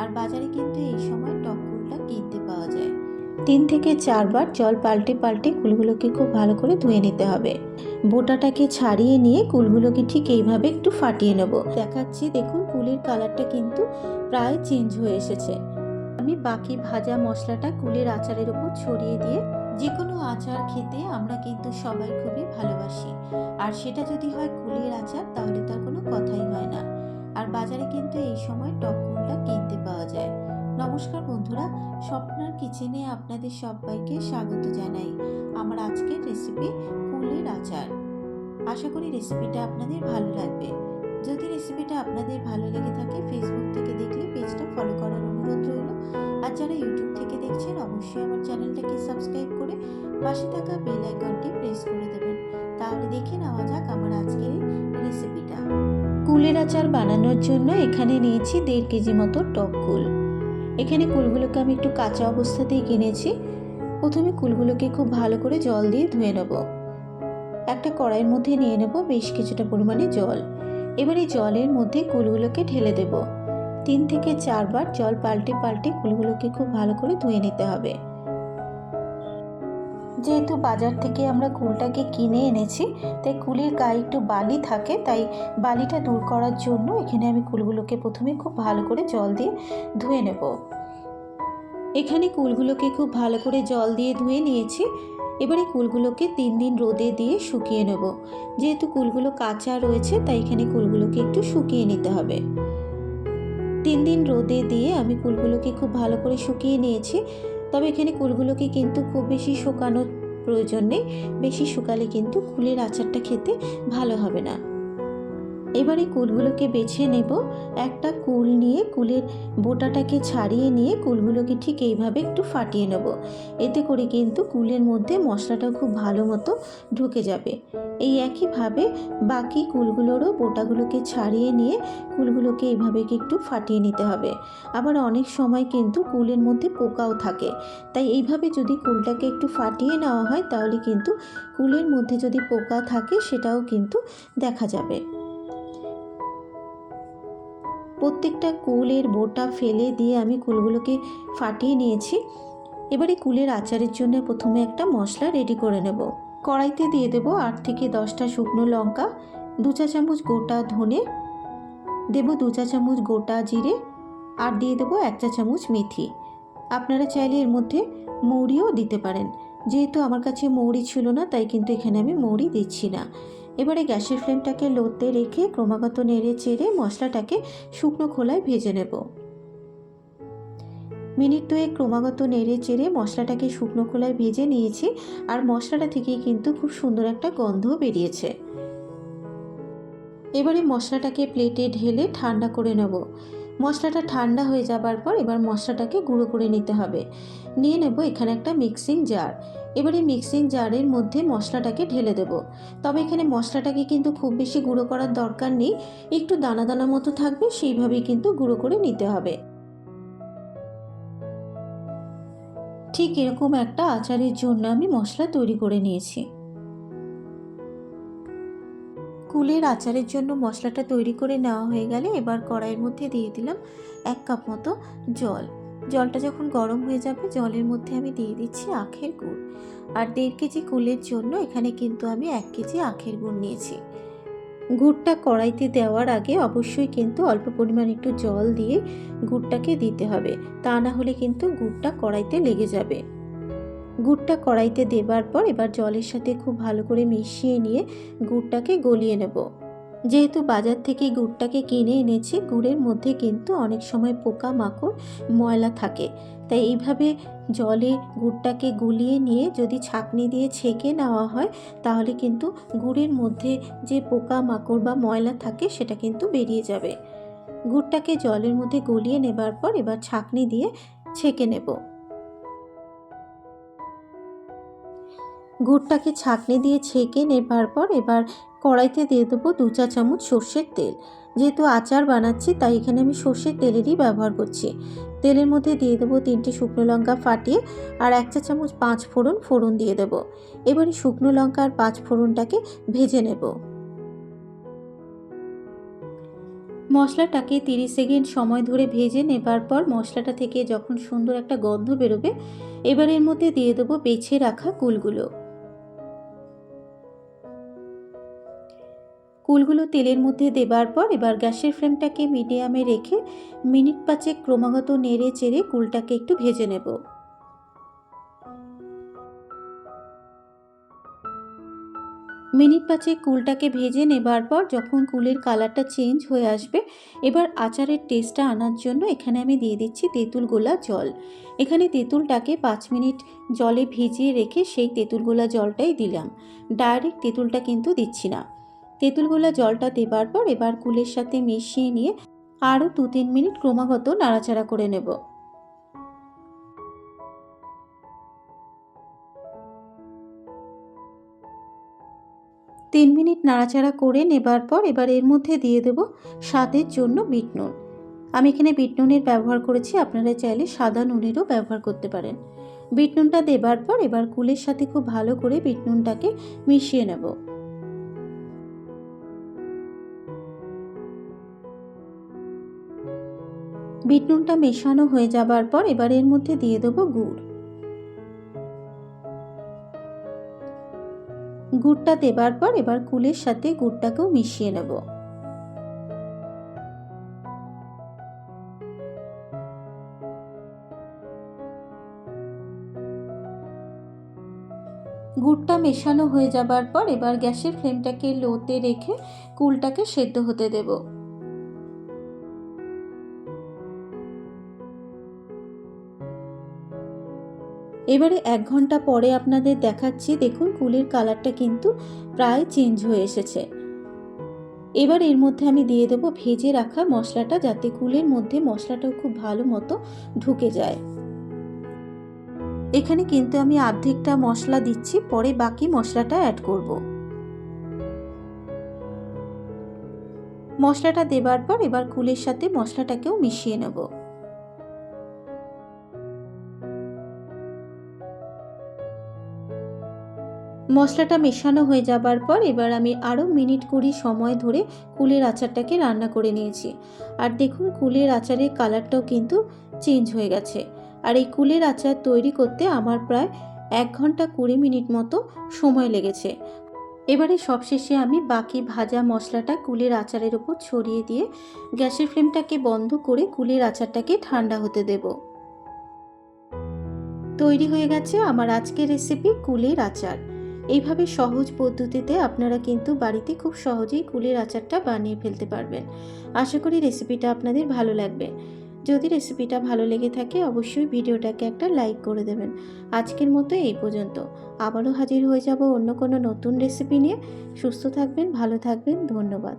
আর বাজারে কিন্তু এই সময় টক কুলটা কিনতে পাওয়া যায়। তিন থেকে চারবার জল পাল্টে পাল্টে কুলগুলোকে খুব ভালো করে ধুয়ে নিতে হবে। বোটাটাকে ছাড়িয়ে নিয়ে কুলগুলোকে ঠিক এইভাবে একটু ফাটিয়ে নেব। দেখাচ্ছি, দেখুন, কুলের কালারটা কিন্তু প্রায় চেঞ্জ হয়ে এসেছে। আমি বাকি ভাজা মশলাটা কুলের আচারের উপর ছড়িয়ে দিয়ে যে কোনো আচার খেতে আমরা কিন্তু সবাই খুবই ভালোবাসি। আর সেটা যদি হয় কুলের আচার, তাহলে তার কোনো কথাই হয় না। আর বাজারে কিন্তু এই সময় টক কিনতে পাওয়া যায়। নমস্কার বন্ধুরা, স্বপ্নার কিচেনে আপনাদের সবাইকে স্বাগত জানাই আমার আজকের রেসিপি কুলের আচার। আশা করি রেসিপিটা আপনাদের ভালো লাগবে। যদি রেসিপিটা আপনাদের ভালো লেগে থাকে ফেসবুক থেকে দেখলে পেজটা ফলো করার অনুরোধ রইল। আর যারা ইউটিউব থেকে দেখছেন, অবশ্যই আমার চ্যানেলটাকে সাবস্ক্রাইব করে পাশে থাকা বেল আইকনটি প্রেস করে দেবেন। তাহলে দেখে নেওয়া যাক আমার আজকের রেসিপিটা কুলের আচার বানানোর জন্য এখানে নিয়েছি দেড় কেজি মতো টক কুল। এখানে কুলগুলোকে আমি একটু কাঁচা অবস্থাতেই কিনেছি। প্রথমে কুলগুলোকে খুব ভালো করে জল দিয়ে ধুয়ে নেব। একটা কড়াইয়ের মধ্যে নিয়ে নেব বেশ কিছুটা পরিমাণে জল। এবার এই জলের মধ্যে কুলগুলোকে ঢেলে দেব। তিন থেকে চারবার জল পাল্টে পাল্টে কুলগুলোকে খুব ভালো করে ধুয়ে নিতে হবে। যেহেতু বাজার থেকে আমরা কুলটাকে কিনে এনেছি, তাই কুলের গায়ে একটু বালি থাকে, তাই বালিটা দূর করার জন্য এখানে আমি কুলগুলোকে প্রথমে খুব ভালো করে জল দিয়ে ধুয়ে নেব। এখানে কুলগুলোকে খুব ভালো করে জল দিয়ে ধুয়ে নিয়েছি। এবারে কুলগুলোকে তিন দিন রোদে দিয়ে শুকিয়ে নেব। যেহেতু কুলগুলো কাঁচা রয়েছে, তাই এখানে কুলগুলোকে একটু শুকিয়ে নিতে হবে। তিন দিন রোদে দিয়ে আমি কুলগুলোকে খুব ভালো করে শুকিয়ে নিয়েছি। তবে এখানে কুলগুলোকে কিন্তু খুব বেশি শুকানোর প্রয়োজন নেই। বেশি শুকালে কিন্তু কুলের আচারটা খেতে ভালো হবে না। এবারে কুলগুলোকে বেছে নেব। একটা কুল নিয়ে কুলের বোটাটাকে ছাড়িয়ে নিয়ে কুলগুলোকে ঠিক এইভাবে একটু ফাটিয়ে নেব। এতে করে কিন্তু কুলের মধ্যে মশলাটা খুব ভালো মতো ঢুকে যাবে। এই একইভাবে বাকি কুলগুলোরও বোটাগুলোকে ছাড়িয়ে নিয়ে কুলগুলোকে এইভাবে একটু ফাটিয়ে নিতে হবে। আবার অনেক সময় কিন্তু কুলের মধ্যে পোকাও থাকে। তাই এইভাবে যদি কুলটাকে একটু ফাটিয়ে নেওয়া হয়, তাহলে কিন্তু কুলের মধ্যে যদি পোকা থাকে, সেটাও কিন্তু দেখা যাবে। প্রত্যেকটা কুলের বোটা ফেলে দিয়ে আমি কুলগুলোকে ফাটিয়ে নিয়েছি। এবারে কুলের আচারের জন্য প্রথমে একটা মশলা রেডি করে নেব। কড়াইতে দিয়ে দেব আট থেকে দশটা শুকনো লঙ্কা, দু চা চামচ গোটা ধনে, দেব দু চা চামচ গোটা জিরে আর দিয়ে দেবো এক চা চামচ মেথি। আপনারা চাইলে এর মধ্যে মৌরিও দিতে পারেন। যেহেতু আমার কাছে মৌরি ছিল না, তাই কিন্তু এখানে আমি মৌরি দিচ্ছি না। এবারে গ্যাসের ফ্লেমটাকে লোতে রেখে ক্রমাগত নেড়ে চেড়ে মশলাটাকে শুকনো খোলায় ভেজে নেব। মিনিট দুয়ে ক্রমাগত নেড়ে চেড়ে মশলাটাকে শুকনো খোলায় ভেজে নিয়েছি আর মশলাটা থেকেই কিন্তু খুব সুন্দর একটা গন্ধ বেরিয়েছে। এবারে মশলাটাকে প্লেটে ঢেলে ঠান্ডা করে নেব। মশলাটা ঠান্ডা হয়ে যাবার পর এবার মশলাটাকে গুঁড়ো করে নিতে হবে। নিয়ে নেব এখানে একটা মিক্সিং জার। এবারে মিক্সিং জারের মধ্যে মশলাটাকে ঢেলে দেব। তবে এখানে মশলাটাকে কিন্তু খুব বেশি গুঁড়ো করার দরকার নেই। একটু দানা দানা মতো থাকবে, সেইভাবেই কিন্তু গুঁড়ো করে নিতে হবে। ঠিক এরকম একটা আচারের জন্য আমি মশলা তৈরি করে নিয়েছি। কুলের আচারের জন্য মশলাটা তৈরি করে নেওয়া হয়ে গেলে এবার কড়াইয়ের মধ্যে দিয়ে দিলাম এক কাপ মতো জল। জলটা যখন গরম হয়ে যাবে, জলের মধ্যে আমি দিয়ে দিচ্ছি আখের গুড়। আর দেড় কেজি কুলের জন্য এখানে কিন্তু আমি এক কেজি আখের গুড় নিয়েছি। গুড়টা কড়াইতে দেওয়ার আগে অবশ্যই কিন্তু অল্প পরিমাণ একটু জল দিয়ে গুড়টাকে দিতে হবে। তা না হলে কিন্তু গুড়টা কড়াইতে লেগে যাবে। গুড়টা কড়াইতে দেবার পর এবার জলের সাথে খুব ভালো করে মিশিয়ে নিয়ে গুড়টাকে গলিয়ে নেব। যেহেতু বাজার থেকে গুড়টাকে কিনে এনেছি, গুড়ের মধ্যে কিন্তু অনেক সময় পোকা মাকড়, ময়লা থাকে। তাই এইভাবে জলে গুড়টাকে গুলিয়ে নিয়ে যদি ছাঁকনি দিয়ে ছেঁকে নেওয়া হয়, তাহলে কিন্তু গুড়ের মধ্যে যে পোকা মাকড় বা ময়লা থাকে, সেটা কিন্তু বেরিয়ে যাবে। গুড়টাকে জলের মধ্যে গলিয়ে নেবার পর এবার ছাঁকনি দিয়ে ছেঁকে নেব। গুড়টাকে ছাঁকনি দিয়ে ছেঁকে নেবার পর এবার কড়াইতে দিয়ে দেবো দু চা চামচ সর্ষের তেল। যেহেতু আচার বানাচ্ছি, তাই এখানে আমি সর্ষের তেলেরই ব্যবহার করছি। তেলের মধ্যে দিয়ে দেবো তিনটে শুকনো লঙ্কা ফাটিয়ে আর এক চা চামচ পাঁচ ফোড়ন ফোড়ন দিয়ে দেবো। এবারে শুকনো লঙ্কা আর পাঁচ ফোড়নটাকে ভেজে নেব। মশলাটাকে তিরিশ সেকেন্ড সময় ধরে ভেজে নেবার পর মশলাটা থেকে যখন সুন্দর একটা গন্ধ বেরোবে, এবার এর মধ্যে দিয়ে দেবো বেছে রাখা কুলগুলো কুলগুলো তেলের মধ্যে দেবার পর এবার গ্যাসের ফ্লেমটাকে মিডিয়ামে রেখে মিনিট পাঁচেক ক্রমাগত নেড়ে চেড়ে কুলটাকে একটু ভেজে নেব। মিনিট পাঁচে কুলটাকে ভেজে নেবার পর যখন কুলের কালারটা চেঞ্জ হয়ে আসবে, এবার আচারের টেস্টটা আনার জন্য এখানে আমি দিয়ে দিচ্ছি তেঁতুল গোলা জল। এখানে তেঁতুলটাকে পাঁচ মিনিট জলে ভিজিয়ে রেখে সেই তেঁতুল গোলা জলটাই দিলাম। ডাইরেক্ট তেঁতুলটা কিন্তু দিচ্ছি না। তেঁতুল গোলা জলটা দেবার পর এবার কুলের সাথে মিশিয়ে নিয়ে আরও দু তিন মিনিট ক্রমাগত নাড়াচাড়া করে নেব। তিন মিনিট নাড়াচাড়া করে নেবার পর এবার এর মধ্যে দিয়ে দেব স্বাদের জন্য বিট নুন। আমি এখানে বিট নুনের ব্যবহার করেছি, আপনারা চাইলে সাদা নুনেরও ব্যবহার করতে পারেন। বিট নুনটা দেবার পর এবার কুলের সাথে খুব ভালো করে বিট নুনটাকে মিশিয়ে নেব। বিট নুনটা মেশানো হয়ে যাবার পর এবার এর মধ্যে দিয়ে দেবো গুড়। গুড়টা দেবার পর এবার কুলের সাথে গুড়টাকেও মিশিয়ে নেব। গুড়টা মেশানো হয়ে যাবার পর এবার গ্যাসের ফ্লেমটাকে লোতে রেখে কুলটাকে সেদ্ধ হতে দেবো। এবারে এক ঘণ্টা পরে আপনাদের দেখাচ্ছি, দেখুন কুলের কালারটা কিন্তু প্রায় চেঞ্জ হয়ে এসেছে। এবার এর মধ্যে আমি দিয়ে দেবো ভেজে রাখা মশলাটা যাতে কুলের মধ্যে মশলাটাও খুব ভালো মতো ঢুকে যায়। এখানে কিন্তু আমি অর্ধেকটা মশলা দিচ্ছি, পরে বাকি মশলাটা অ্যাড করব। মশলাটা দেবার পর এবার কুলের সাথে মশলাটাকেও মিশিয়ে নেব। মশলাটা মেশানো হয়ে যাবার পর এবার আমি আরও মিনিট কুড়ি সময় ধরে কুলের আচারটাকে রান্না করে নিয়েছি। আর দেখুন, কুলের আচারের কালারটাও কিন্তু চেঞ্জ হয়ে গেছে। আর এই কুলের আচার তৈরি করতে আমার প্রায় এক ঘণ্টা কুড়ি মিনিট মতো সময় লেগেছে। এবারে সবশেষে আমি বাকি ভাজা মশলাটা কুলের আচারের ওপর ছড়িয়ে দিয়ে গ্যাসের ফ্লেমটাকে বন্ধ করে কুলের আচারটাকে ঠান্ডা হতে দেব। তৈরি হয়ে গেছে আমার আজকের রেসিপি কুলের আচার। এইভাবে সহজ পদ্ধতিতে আপনারা কিন্তু বাড়িতে খুব সহজেই কুলের আচারটা বানিয়ে ফেলতে পারবেন। আশা করি রেসিপিটা আপনাদের ভালো লাগবে। যদি রেসিপিটা ভালো লেগে থাকে, অবশ্যই ভিডিওটাকে একটা লাইক করে দেবেন। আজকের মতো এই পর্যন্ত। আবারও হাজির হয়ে যাব অন্য কোনো নতুন রেসিপি নিয়ে। সুস্থ থাকবেন, ভালো থাকবেন, ধন্যবাদ।